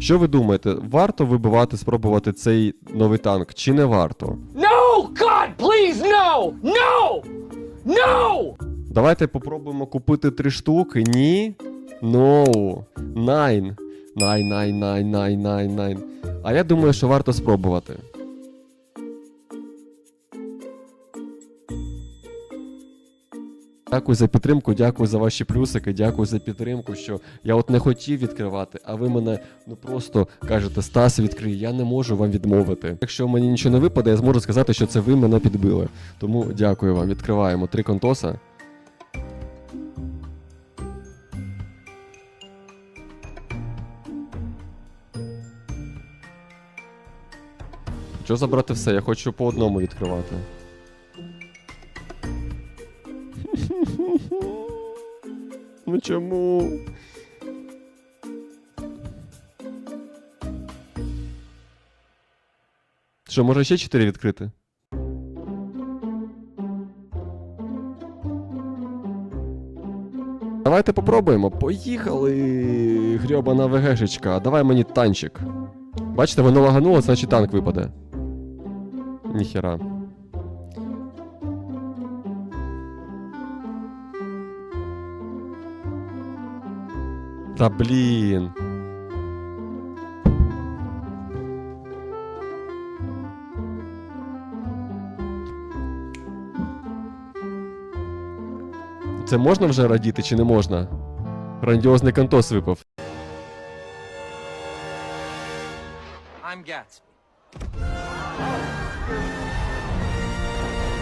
Що ви думаєте, варто вибивати, спробувати цей новий танк, чи не варто? No! God, please, no! No! No! Давайте попробуємо купити три штуки. Ні. No. Nine. Nine, nine, nine, nine, nine, nine. А я думаю, що варто спробувати. Дякую за підтримку, дякую за ваші плюсики, дякую за підтримку, що я от не хотів відкривати, а ви мене ну просто кажете, Стас, відкрий, я не можу вам відмовити. Якщо мені нічого не випаде, я зможу сказати, що це ви мене підбили. Тому дякую вам. Відкриваємо три контоса. Що забрати все? Я хочу по одному відкривати. Ну чому? Що, може ще 4 відкрити? Давайте попробуємо. Поїхали! Грьобана ВГшечка. Давай мені танчик. Бачите, воно лагануло, значить танк випаде. Ніхера. Та блін. Це можна вже радіти чи не можна? Грандіозний кантос випав. I'm Gatsby.